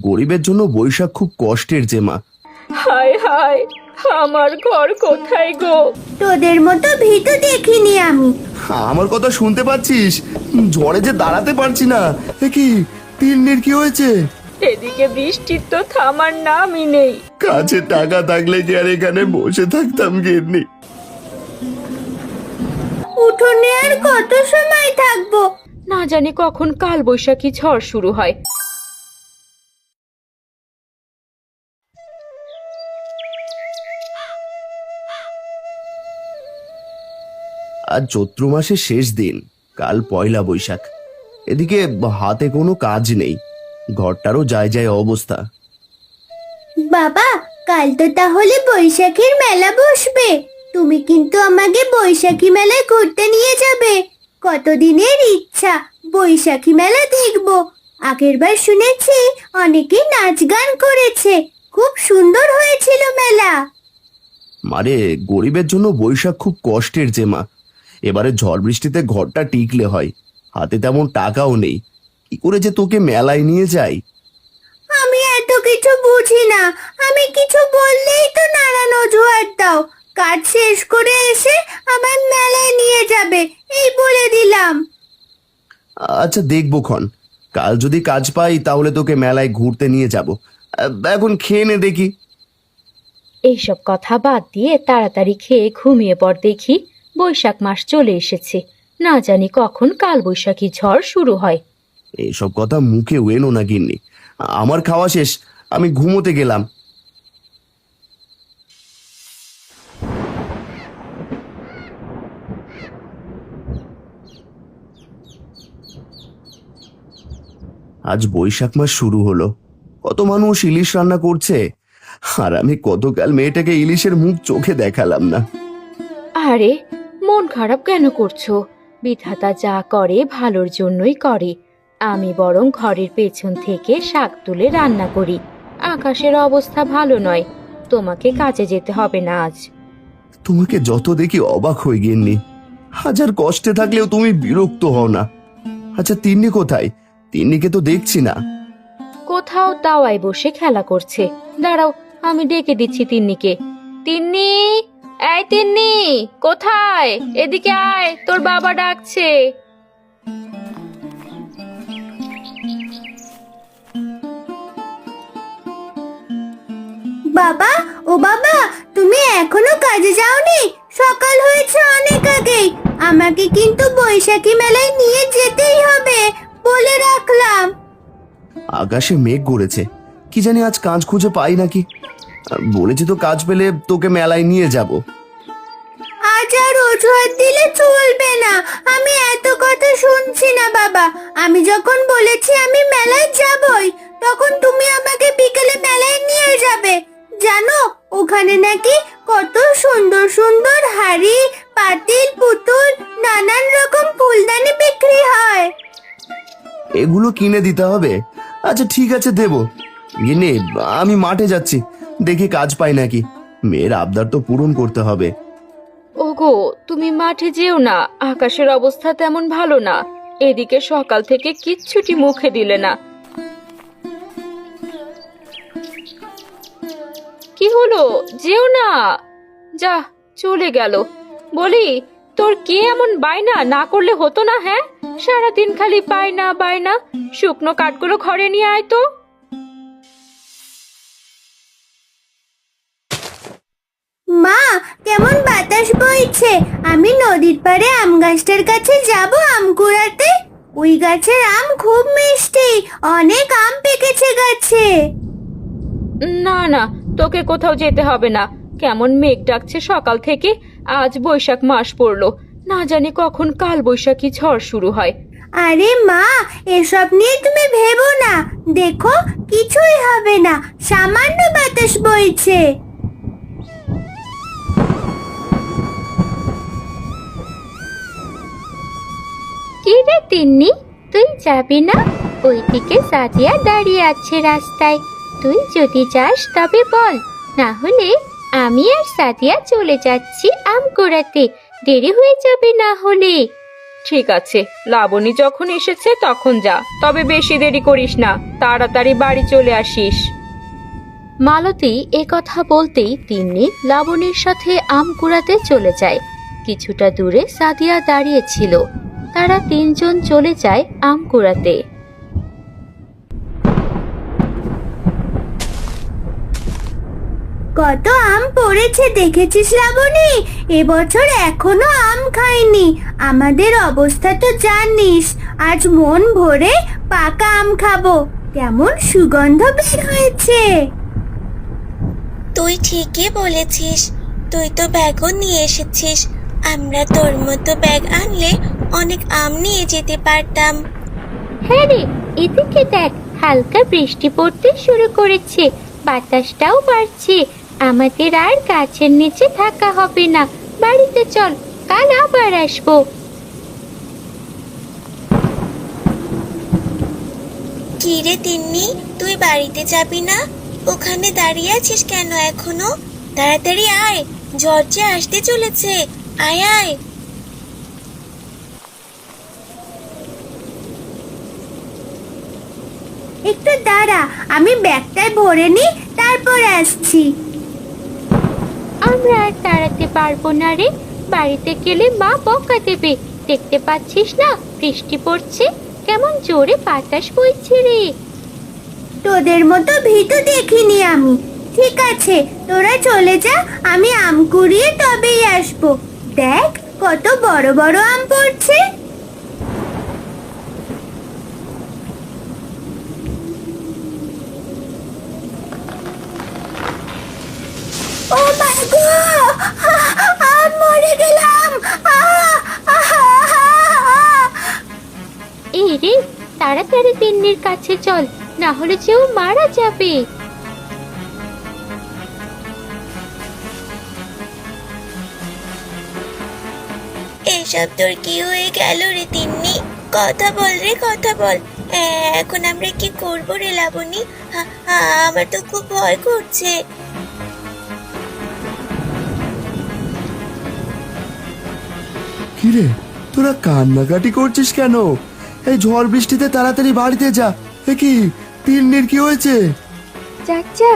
গরিবের জন্য বৈশাখ খুব কষ্টের যে মা হায় হায় আমার ঘর কোথায় গো? তোদের মতো ভীতু দেখিনি আমি। আমার কথা শুনতে পাচ্ছিস? ঝড়ে যে দাঁড়াতে পারছি না। এ কি তিন্নির কি হয়েছে? এদিকে বৃষ্টির তো থামার নামই নেই। কাছে টাকা থাকলে কি আর এখানে বসে থাকতাম গিন্নি? উঠোনে আর কত সময় থাকব? না জানি কখন কাল বৈশাখী ঝড় শুরু হয়। আজ চৈত্র মাসের শেষ দিন কাল পয়লা বৈশাখ। এদিকে হাতে কোনো কাজ নেই ঘরটারও যায় যায় অবস্থা। বাবা কাল তো তাহলে বৈশাখীর মেলা বসবে। তুমি কিন্তু আমাকে বৈশাখী মেলায় ঘুরতে নিয়ে যাবে। কতদিনের ইচ্ছা বৈশাখী মেলা দেখব। আগেরবার শুনেছি অনেকে নাচ গান করেছে। খুব সুন্দর হয়েছিল মেলা। মারে গরিবের জন্য বৈশাখ খুব কষ্টের যে মা। এবারে ঝড় বৃষ্টিতে ঘরটা টিকলে হয়। হাতে তেমন টাকাও নেই। কি করে যে তোকে মেলায় নিয়ে যাই? আমি এত কিছু বুঝি না। আমি কিছু বললেই তো নানান অজুহাত দাও। কাজ শেষ করে এসে আমার মেলায় নিয়ে যাবে এই বলে দিলাম। আচ্ছা দেখব ক্ষণ। কাল যদি কাজ পাই তাহলে তোকে মেলায় ঘুরতে নিয়ে যাব। এখন খেয়ে নে দেখি। এইসব কথা বাদ দিয়ে তাড়াতাড়ি খেয়ে ঘুমিয়ে পড় দেখি। বৈশাখ মাস চলে এসেছে। না জানি কখন কাল বৈশাখী ঝড় শুরু হয়। এইসব কথা মুখে এনো না গিন্নি। আমার খাওয়া শেষ আমি ঘুমোতে গেলাম। আজ বৈশাখ মাস শুরু হলো। কত মানুষ ইলিশ রান্না করছে। আর আমি কতকাল মেয়েটাকে ইলিশের মুখ চোখে দেখালাম না। আরে মন খারাপ কেন করছ? বিধাতা যা করে ভালোর জন্যই করে। আমি বরং ঘরের পেছন থেকে শাক তুলে রান্না করি। আকাশের অবস্থা ভালো নয়। তোমাকে কাজে যেতে হবে না আজ। তোমাকে যত দেখি অবাক হয়ে গিয়েননি হাজার কষ্টে থাকলেও তুমি বিরক্ত হও না। আচ্ছা তিন্নি কোথায়? তিন্নিকে তো দেখছি না। কোথাও দাওয়ায় বসে খেলা করছে। দাঁড়াও আমি ডেকে দিচ্ছি তিন্নিকে। তিন্নি! এই তিন্নি কোথায়? এদিকে আয় তোর বাবা ডাকছে। বাবা ও বাবা তুমি এখনও কাজে যাওনি? সকাল হয়েছে অনেক আগেই। আমাকে কিন্তু বৈশাখী মেলায় নিয়ে যেতেই হবে বলে রাখলাম। আকাশে মেঘ করেছে কি জানি আজ কাজ খুঁজে পাই নাকি। বলেছি তো কাজ পেলে তোকে মেলায় নিয়ে যাব। আজ আর অজুহাত দিলে চলবে না। আমি এত কথা শুনছি না বাবা। আমি যখন বলেছি আমি মেলায় যাবই তখন তুমি আমাকে বিকেলে মেলায় নিয়ে যাবে। জানো ওখানে নাকি কত সুন্দর সুন্দর হাড়ি পাতিল পুতুল নানান রকম ফুলদানি বিক্রি হয়। এগুলো কিনে দিতে হবে। আচ্ছা ঠিক আছে দেব। গিনে আমি মাঠে যাচ্ছি। দেখি কাজ পাই নাকি। মেয়ের আবদার তো পূরণ করতে হবে। ওগো, তুমি মাঠে যেও না, আকাশের অবস্থা তেমন ভালো না। এদিকে সকাল থেকে কিচ্ছুটি মুখে দিলে না। কি হলো? যেও না। যা, চলে গেল। বলি, তোর কে এমন বায়না? না করলে হতো না হ্যাঁ? সারাদিন খালি বায়না বায়না। শুকনো কাঠগুলো ঘরে নিয়ে আয় তো। মা কেমন বাতাস বইছে? আমি নদীর পাড়ে আম গাছটার কাছে যাব আম কুড়াতে। ওই গাছের আম খুব মিষ্টি অনেক আম পেকেছে গাছে। না না তোকে কোথাও যেতে হবে না। কেমন মেঘ ডাকছে সকাল থেকে আজ বৈশাখ মাস পড়ল। না জানি কখন কাল বৈশাখী ঝড় শুরু হয়। আরে মা এসব নিয়ে তুমি ভেবো না। দেখো কিছুই হবে না সামান্য বাতাস বইছে। কি রে তিন্নি তুই যাবি না? ওইদিকে সাদিয়া দাঁড়িয়ে আছে রাস্তায়। তুই যদি যাস তবে বল না হলে আমি আর সাদিয়া চলে যাচ্ছি আম কুড়াতে দেরি হয়ে যাবে না হলে। ঠিক আছে লাবণী যখন এসেছে তখন যা তবে বেশি দেরি করিস না তাড়াতাড়ি বাড়ি চলে আসিস। মালতী এ কথা বলতেই তিন্নি লাবণীর সাথে আম কুড়াতে চলে যায়। কিছুটা দূরে সাদিয়া দাঁড়িয়েছিল। তারা তিনজন চলে যায় আম কুড়াতে কত আম পড়েছে দেখেছিস লাবণী? এবছর এখনও আম খাইনি। আমাদের অবস্থা তো জানিস আজ মন ভরে পাকা আম খাব। কেমন সুগন্ধ বের হয়েছে। তুই ঠিকই বলেছিস তুই তো ব্যাগও নিয়ে এসেছিস। আমরা তোর মতো ব্যাগ আনলে অনেক আম নিয়ে যেতে পারতাম। হ্যাঁ রে এদিকে দেখ হালকা বৃষ্টি পড়তে শুরু করেছে বাতাসটাও বাড়ছে। আমাদের আর গাছের নিচে থাকা হবে না বাড়িতে চল কাল আবার আসব। কি রে তিন্নি তুই বাড়িতে যাবি না? ওখানে দাঁড়িয়ে আছিস কেন এখনও? তাড়াতাড়ি আয় যে আসতে চলেছে আয় আয়। একটু দাঁড়া আমি ব্যাগটায় ভরে নি তারপর আসছি। আমরা আর তাড়াতে পারব না রে। বাড়িতে গেলে মা বকা দেবে। দেখতে পাচ্ছিস না বৃষ্টি পড়ছে। কেমন জোরে বাতাস বইছে রে। তোদের মতো ভীতু দেখিনি আমি। ঠিক আছে তোরা চলে যা আমি আম কুড়িয়ে তবেই আসব। দেখ কত বড় বড় আম পড়ছে ও মাই গো আম মরে গেলাম আহ! আহ! আহ! এই রে তাড়াতাড়ি তিন্নির কাছে চল না হলে যে ও মারা যাবে। এসব তোর কি হয়ে গেল রে তিন্নি? কথা বল রে কথা বল। এখন আমরা কি করব রে লাবণী? আমার তো খুব ভয় করছে। কিরে তোরা কান্নাকাটি করছিস কেন? এই ঝড় বৃষ্টিতে তাড়াতাড়ি বাড়িতে যা। এ কি তিন্নির কি হয়েছে? চাচা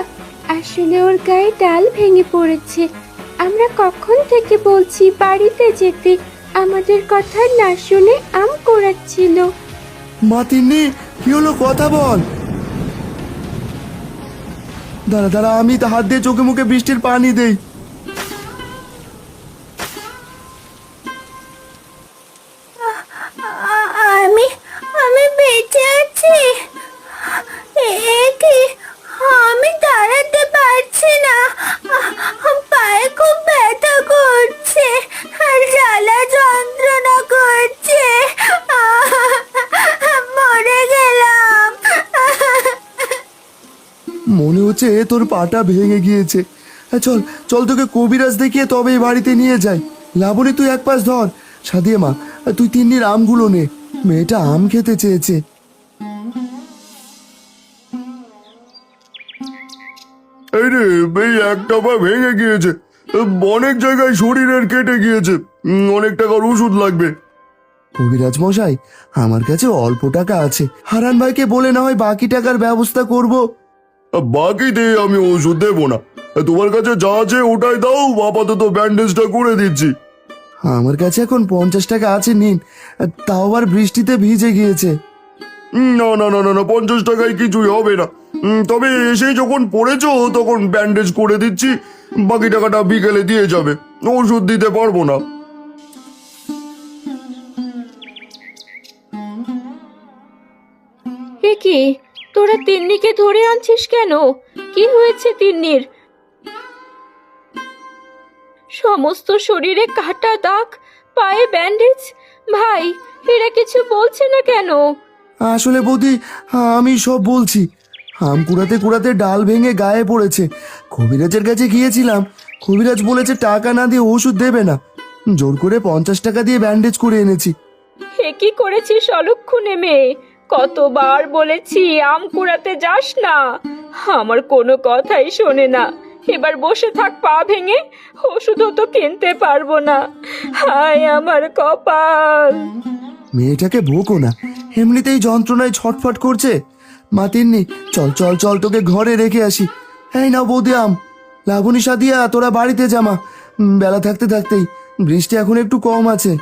আসলে ওর গায়ে ডাল ভেঙে পড়েছে। আমরা কখন থেকে বলছি বাড়িতে যেতে? আমাদের কথা না শুনে আম কোড়াচ্ছিল। মা তিন্নি কি হলো কথা বল। দাঁড়া দাঁড়া আমি তো হাত দিয়ে চোখে মুখে বৃষ্টির পানি দেই। মনে তোর পাটা ভেঙে গিয়েছে। হ্যাঁ, চল চল তোকে কবিরাজ দেখিয়ে তবে এই বাড়িতে নিয়ে যাই। লাবণী তুই এক পাশ ধর। সাদিয়ে মা তুই তিন্নির আমগুলো নে। মেয়েটা আম খেতে চেয়েছে। এই রে এই একটা পা ভেঙে গিয়েছে। অনেক জায়গায় শরীরের কেটে গিয়েছে। অনেক টাকার ওষুধ লাগবে। কবিরাজ মশাই আমার কাছে অল্প টাকা আছে। হারান ভাইকে বলে না হয় বাকি টাকার ব্যবস্থা করব। বাকি দিয়ে আমি ওষুধ দেবো না। তোমার কাছে যা আছে ওটাই দাও আপাতত ব্যান্ডেজটা করে দিচ্ছি। আমার কাছে এখন পঞ্চাশ টাকা আছে নিন। তাও আবার বৃষ্টিতে ভিজে গিয়েছে। না না না না না পঞ্চাশ টাকায় কিছুই হবে না। তবে এসে যখন পড়েছো তখন ব্যান্ডেজ করে দিচ্ছি বাকি টাকাটা বিকেলে দিয়ে যাবে। ওষুধ দিতে পারব না। কি? তোরা তিন্নিকে ধরে আনছিস কেন? কি হয়েছে তিন্নির? সমস্ত শরীরে কাটা দাগ পায়ে ব্যান্ডেজ ভাই এরা কিছু বলছে না কেন? আসলে বৌদি আমি সব বলছি। আম কুড়াতে কুড়াতে ডাল ভেঙে গায়ে পড়েছে। কবিরাজের কাছে গিয়েছিলাম। কবিরাজ বলেছে টাকা না দিয়ে ওষুধ দেবে না। জোর করে পঞ্চাশ টাকা দিয়ে ব্যান্ডেজ করে এনেছি। হে কি করেছিস অলক্ষণে মেয়ে? কতবার বলেছি আম কুড়াতে যাস না। আমার কোনো কথাই শোনে না। এবার বসে থাক পা ভেঙে, ওষুধও তো কিনতে পারব না। হায় আমার কপাল। মেয়েটাকে ভোকো না। এমনিতেই যন্ত্রণায় ছটফট করছে। মা তিন্নি, চল চল চল তোকে ঘরে রেখে আসি। এই না বৌদি আম। লাবণী সাদিয়া, তোরা বাড়িতে জামা বেলা থাকতে থাকতেই। বৃষ্টি এখন একটু কম আছে।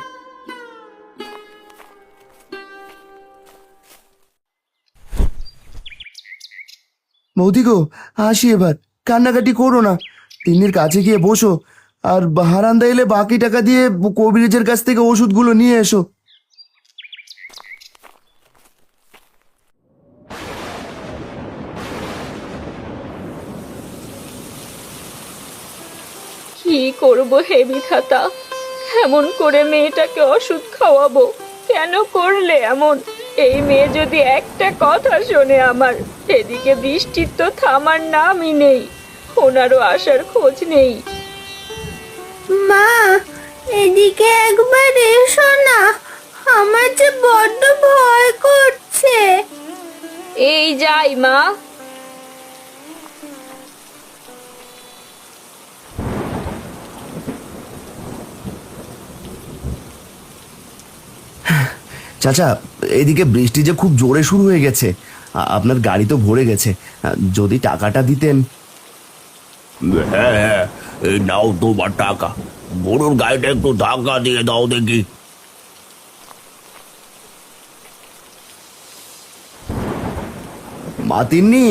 বৌদি গো, আসি এবার। কান্নাকাটি করো না। তিন্নির কাছে গিয়ে বসো। আর হারান্দা এলে বাকি টাকা দিয়ে কবিরাজের কাছ থেকে ওষুধগুলো নিয়ে এসো। কি করব হে বিধাতা? এমন করে মেয়েটাকে ওষুধ খাওয়াবো। কেন করলে এমন? এই মেয়ে যদি একটা কথা শোনে আমার এদিকে বৃষ্টির তো থামার নামই নেই ওনারও আসার খোঁজ নেই। মা এদিকে একবার এসো না আমার যে বড্ড ভয় করছে। এই যাই মা। চাচা এদিকে বৃষ্টি যে খুব জোরে শুরু হয়ে গেছে। আপনার গাড়ি তো ভরে গেছে। যদি টাকাটা দিতেন। হ্যাঁ হ্যাঁ এই নাও তোমার টাকা। গরুর গাড়িটা একটু ধাক্কা দিয়ে দাও দেখি। মাতিননি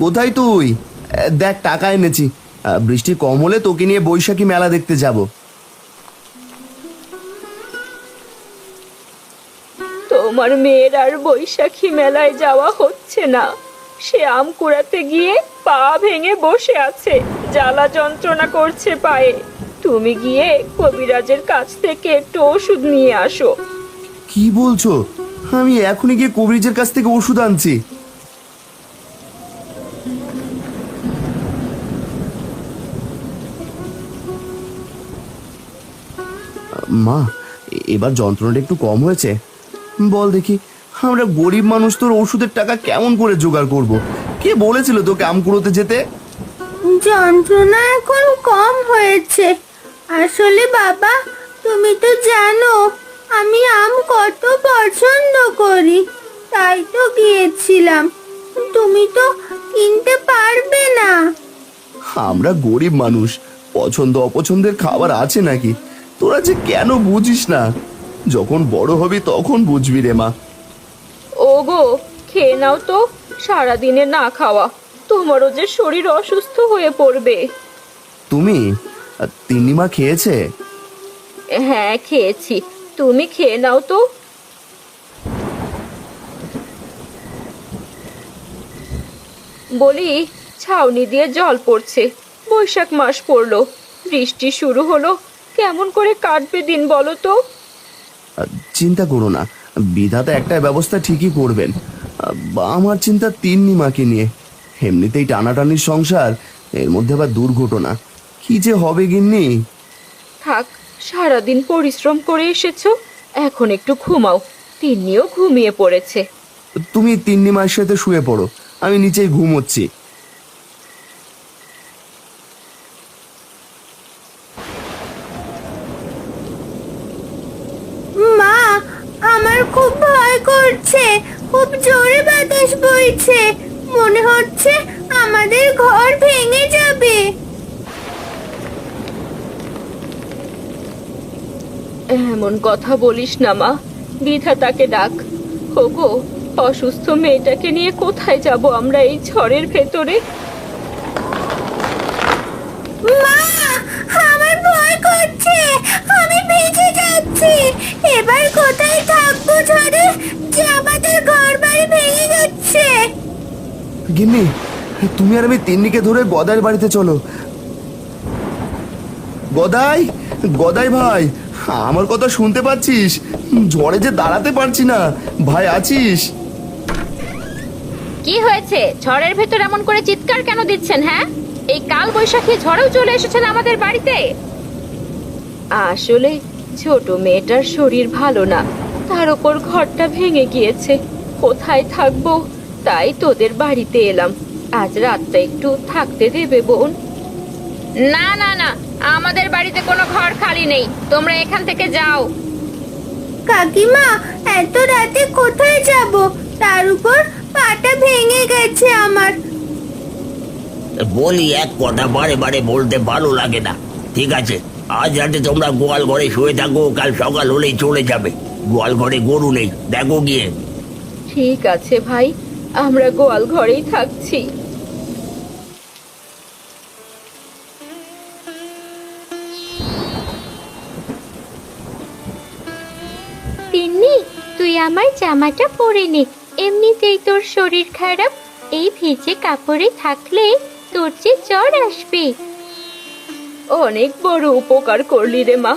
কোথায় তুই? দেখ টাকা এনেছি। বৃষ্টি কম হলে তোকে নিয়ে বৈশাখী মেলা দেখতে যাব। তোমার মেয়ের আর বৈশাখী মেলায় যাওয়া হচ্ছে না। সে আম কুড়াতে গিয়ে পা ভেঙে বসে আছে, জ্বালা যন্ত্রণা করছে পায়ে। তুমি গিয়ে কবিরাজের কাছ থেকে একটু ওষুধ নিয়ে আসো। কি বলছো? আমি এখনই গিয়ে কবিরাজের কাছ থেকে ওষুধ আনছি। মা, এবার যন্ত্রণাটা একটু কম হয়েছে। বল দেখি আমরা গরিব মানুষ তোর ওষুধের টাকা কেমন করে জোগাড় করব? কে বলেছিল তোকে আম কুড়োতে যেতে? যন্ত্রণা এখন কম হয়েছে। আসলে বাবা তুমি তো জানো আমি আম কত পছন্দ করি তাই তো গিয়েছিলাম। তুমি তো কিনতে পারবে না। আমরা গরিব মানুষ পছন্দ অপছন্দের খাবার আছে নাকি? তোরা যে কেন বুঝিস না? যখন বড় হবি তখন বুঝবি রে মা। ওগো খেয়ে নাও তো। সারাদিনে না খাওয়া। তোমারও যে শরীর অসুস্থ হয়ে পড়বে। তুমি? আহ, তিন্নিমা খেয়েছে? হ্যাঁ খেয়েছি। তুমি খেয়ে নাও তো। বলি ছাউনি দিয়ে জল পড়ছে। বৈশাখ মাস পড়ল। বৃষ্টি শুরু হলো। কেমন করে কাটবে দিন বলো তো? চিন্তা করো না। বিধাতা একটা ব্যবস্থা ঠিকই করবেন। আমার চিন্তা তিন্নিমাকে নিয়ে। এমনিতেই টানাটানির সংসার এর মধ্যে আবার দুর্ঘটনা। কি যে হবে গিন্নি? থাক সারাদিন পরিশ্রম করে এসেছ এখন একটু ঘুমাও। তিন্নিও ঘুমিয়ে পড়েছে। তুমি তিন্নিমার সাথে শুয়ে পড়ো আমি নিচেই ঘুমোচ্ছি মা আমার খুব করছে খুব জোরে বাতাস বইছে। মনে হচ্ছে আমাদের ঘর ভেঙে যাবে। এমন কথা বলিস না মা। বিধাতাকে ডাক। ওগো অসুস্থ মেয়েটাকে নিয়ে কোথায় যাব আমরা এই ঝড়ের ভেতরে? মা আমার ভয় করছে। আমি ভিজে যাচ্ছি। এবার কোথায় থাকব ঝড়ে? যে আমাদের ঘর বাড়ি ভেঙে যাচ্ছে। গিন্নি তুমি আর আমি তিন্নিকে ধরে বাড়িতে চলো। গদাই গদাই ভাই আমার কথা শুনতে পাচ্ছিস? ঝড়ে যে দাঁড়াতে পারছি না। ভাই আছিস? কি হয়েছে? ঝড়ের ভেতর এমন করে চিৎকার কেন দিচ্ছেন হ্যাঁ? এই কাল বৈশাখী ঝড়েও চলে এসেছেন আমাদের বাড়িতে। আসলে ছোট মেয়েটার শরীর ভালো না। তার উপর ঘরটা ভেঙে গিয়েছে। কোথায় থাকব? তাই তোদের বাড়িতে এলাম। আজ রাতটা একটু থাকতে দেবে বোন। না না না আমাদের বাড়িতে কোনো ঘর খালি নেই। তোমরা এখান থেকে যাও। কাকিমা এত রাতে কোথায় যাব? তার উপর পাটা ভেঙে গেছে আমার। বলি এক কথা বারে বারে বলতে ভালো লাগে না। ঠিক আছে আজ রাতে তোমরা গোয়াল ঘরে শুয়ে থাকো কাল সকাল হলেই চলে যাবে। গোয়াল ঘরে গরু নেই দেখো গিয়ে। ঠিক আছে ভাই আমরা গোয়াল ঘরেই থাকছি। তিন্নি তুই আমার জামাটা পরে নে। এমনিতেই তোর শরীর খারাপ এই ভিজে কাপড়ে থাকলে তোর যে জ্বর আসবে। অনেক বড় উপকার করলি রে মা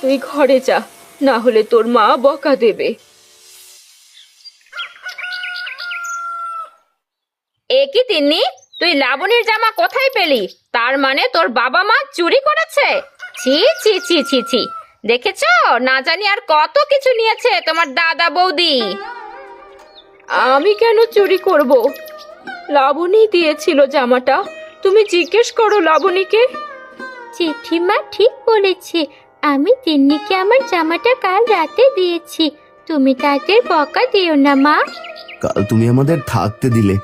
তুই ঘরে যা। না হলে তোর মা বকা দেবে। একই কি তিন্নি? তুই লাবণীর জামা কোথায় পেলি? তার মানে তোর বাবা মা চুরি করেছে? ছি ছি ছি ছি ছি। দেখেছ? না জানি আর কত কিছু নিয়েছে তোমার দাদা বৌদি। আমি কেন চুরি করব? লাবণী দিয়েছিল জামাটা। তুমি জিজ্ঞেস করো লাবণীকে। জেঠিমা ঠিক বলেছে। আমি তিন্নিকে আমার জামাটা কাল রাতে দিয়েছি। তুমি তাদের বকা দিও না মা। কাল তুমি আমাদের থাকতে দিলে।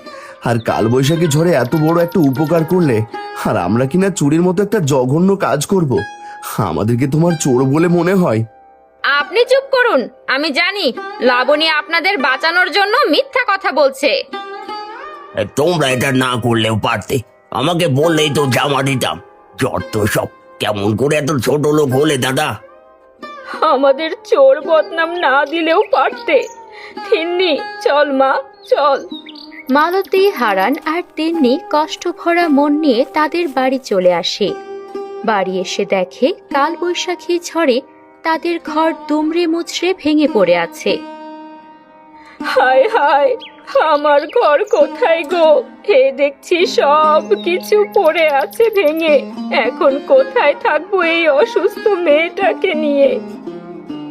আর কাল বৈশাখী ঝড়ে এত বড় একটা উপকার করলে আর আমরা কিনা চুরির মতো একটা জঘন্য কাজ করব। আমাদেরকে তোমার চোর বলে মনে হয়। আপনি চুপ করুন। আমি জানি লাবণী আপনাদের বাঁচানোর জন্য মিথ্যা কথা বলছে। তোমরা এটা না করলেও পারতে। আমাকে বললেই তো জামা দিতাম। যত সব কেমন করে এত ছোট লোক হলে দাদা? আমাদের চোর বদনাম না দিলেও পারতে। তিন্নি চল মা চল। মালতী হারান আর তিন্নি কষ্ট ভরা মন নিয়ে তাদের বাড়ি চলে আসে। বাড়ি এসে দেখে কাল বৈশাখী ঝড়ে তাদের ঘর দুমড়ে মুচড়ে ভেঙে পড়ে আছে। হায় হায় আমার ঘর কোথায় গো? হে দেখছি সব কিছু পড়ে আছে ভেঙে। এখন কোথায় থাকব এই অসুস্থ মেয়েটাকে নিয়ে?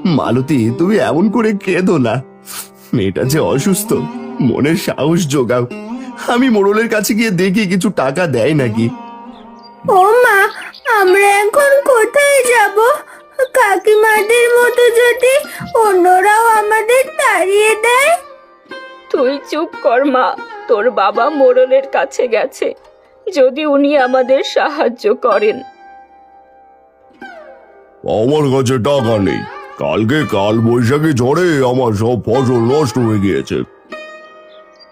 মালতী তুমি এমন করে কেঁদো না। মেয়েটা যে অসুস্থ মনের সাহস যোগাও। আমি মোড়লের কাছে গিয়ে দেখি কিছু টাকা দেয় নাকি। ও মা আমরা এখন কোথায় যাব? কাকিমাদের মতো যদি অন্যরাও আমাদের তাড়িয়ে দেয়? তুই চুপ কর মা। তোর বাবা মোড়লের কাছে গেছে। যদি উনি আমাদের সাহায্য করেন। আমার কাছে টাকা নেই। কালকে কাল বৈশাখী ঝড়ে আমার সব ফসল নষ্ট হয়ে গিয়েছে।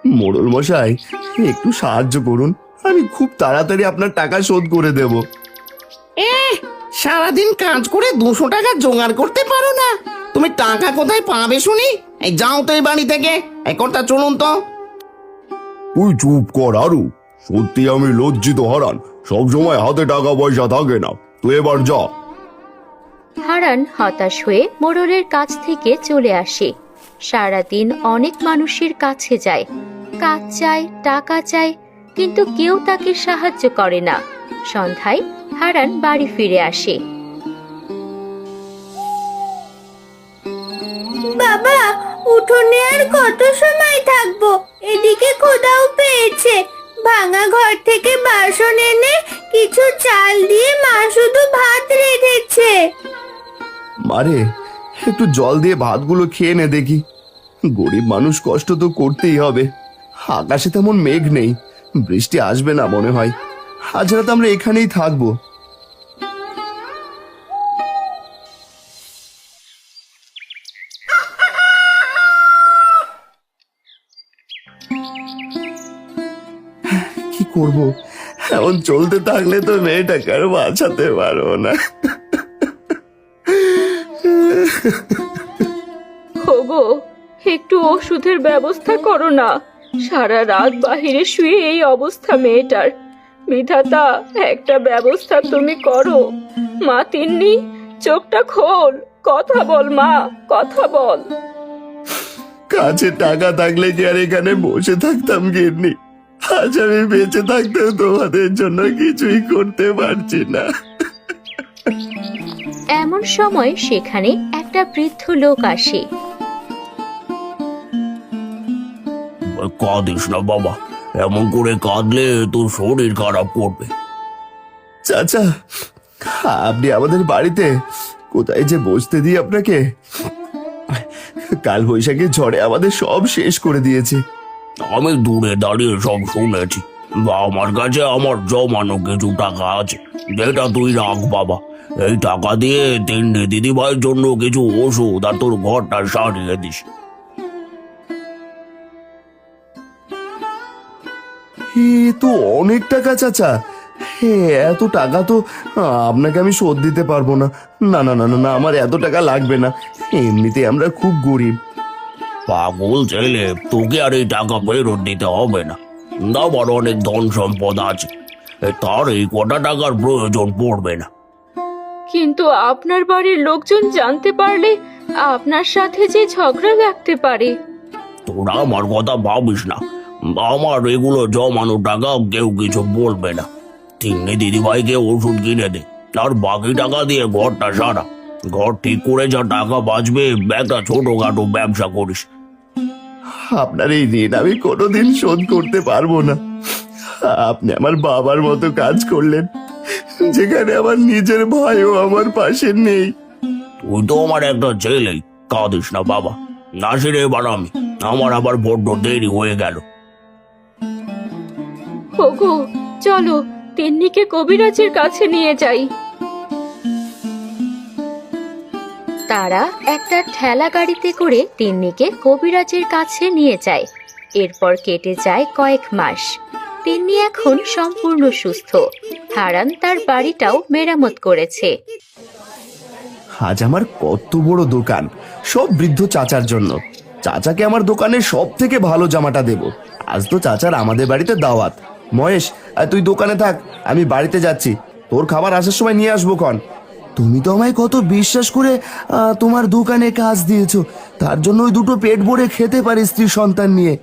মোড়ল মশাই একটু সাহায্য করুন। আমি খুব তাড়াতাড়ি আপনার টাকা শোধ করে দেব। সারাদিন কাজ করে দুশো টাকা জোগাড় করতে পারো না। তুমি টাকা কোথায় পাবে শুনি? এই যাও তো এই বাড়ি থেকে। এই কর্তা চলুন তো। তুই চুপ কর আরু। সত্যি আমি লজ্জিত হারান। সব সময় হাতে টাকা পয়সা থাকে না। তুই এবার যা। হারান হতাশ হয়ে মোড়লের কাছ থেকে চলে আসে। সারাদিন অনেক মানুষের কাছে যায়। কাজ চায় টাকা চায় কিন্তু কেউ তাকে সাহায্য করে না। সন্ধ্যায় হারান বাড়ি ফিরে আসে। বাবা উঠোনে আর কত সময় থাকব? এদিকে খোদাও পেয়েছে। ভাঙা ঘর থেকে বাসন এনে কিছু চাল দিয়ে মা শুধু ভাত রেঁধেছে। মারে একটু জল দিয়ে ভাতগুলো খেয়ে নে দেখি। গরিব মানুষ কষ্ট তো করতেই হবে। আকাশে তেমন মেঘ নেই। বৃষ্টি আসবে না মনে হয়। আজ রাত আমরা এখানেই থাকব। কি করব? এমন চলতে থাকলে তো মেয়েটাকে আর বাঁচাতে পারব না। একটু ওষুধের ব্যবস্থা করো না। সারা রাত বাহিরে শুয়ে এই অবস্থা মেয়েটার। বিধাতা একটা ব্যবস্থা তুমি করো। মা তিন্নি চোখটা খোল। কথা বল মা কথা বল। কাছে টাকা থাকলে কি আর এখানে বসে থাকতাম গিন্নি? আজ আমি বেঁচে থাকতেও তোমাদের জন্য কিছুই করতে পারছি না। এমন সময় সেখানে একটা বৃদ্ধ লোক আসে। কাঁদিস না বাবা। এমন করে কাঁদলে তোর শরীর খারাপ করবে। চাচা আপনি আমাদের বাড়িতে কোথায় যে বসতে দিই আপনাকে? কাল বৈশাখের ঝড়ে আমাদের সব শেষ করে দিয়েছে। আমি দূরে দাঁড়িয়ে সব শুনেছি। বা আমার কাছে আমার জমানো কিছু টাকা আছে। যেটা তুই রাখ বাবা। এই টাকা দিয়ে তিন্নি দিদিভাইয়ের জন্য কিছু ওষুধ আর তোর ঘরটা সারিয়ে দিস। এ তো অনেক টাকা চাচা। হে এত টাকা তো আপনাকে আমি শোধ দিতে পারব না। না না না না না আমার এত টাকা লাগবে না। এমনিতে আমরা খুব গরিব। পাগল ছেলে তোকে আর এই টাকা ফেরত দিতে হবে না। আমার অনেক ধন সম্পদ আছে। তার এই কটা টাকার প্রয়োজন পড়বে না। কিন্তু আপনার বাড়ির লোকজন জানতে পারলে আপনার সাথে যে ঝগড়া লাগতে পারে। তোরা আমার কথা ভাবিস না। আমার এগুলো জমানো টাকা কেউ কিছু বলবে না। তিন্নি দিদিভাইকে ওষুধ কিনে দে আর বাকি টাকা দিয়ে ঘরটা সারা। ঘর ঠিক করে যা টাকা বাঁচবে একটা ছোটখাটো ব্যবসা করিস। আপনার এই ঋণ আমি কোনোদিন শোধ করতে পারব না। আপনি আমার বাবার মতো কাজ করলেন যেখানে আমার নিজের ভাইও আমার পাশে নেই। তুই তো আমার একটা ছেলেই কাঁদিস না বাবা। নাসি রে এবার আমি। আমার আবার বড্ড দেরি হয়ে গেল। ওগো, চলো, তিন্নিকে কবিরাজের কাছে নিয়ে যাই। তারা একটা ঠেলা গাড়িতে করে তিন্নিকে কবিরাজের কাছে নিয়ে যায়। এরপর কেটে যায় কয়েক মাস। তিন্নি এখন সম্পূর্ণ সুস্থ। হারান তার বাড়িটাও মেরামত করেছে। আজ আমার কত বড় দোকান। সব বৃদ্ধ চাচার জন্য। চাচাকে আমার দোকানের সব থেকে ভালো জামাটা দেব। আজ তো চাচার আমাদের বাড়িতে দাওয়াত। মহেশ তুই দোকানে থাক, আমি বাড়িতে যাচ্ছি। তোর খাবার আসার সময় নিয়ে আসব কন তুমি তো আমায় কত বিশ্বাস করে তোমার দোকানে কাজ দিয়েছ। তার জন্য ওই দুটো পেট ভরে খেতে পারে স্ত্রী সন্তান নিয়ে।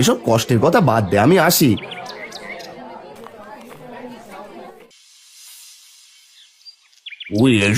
এসব কষ্টের কথা বাদ দে, আমি আসি। এসে।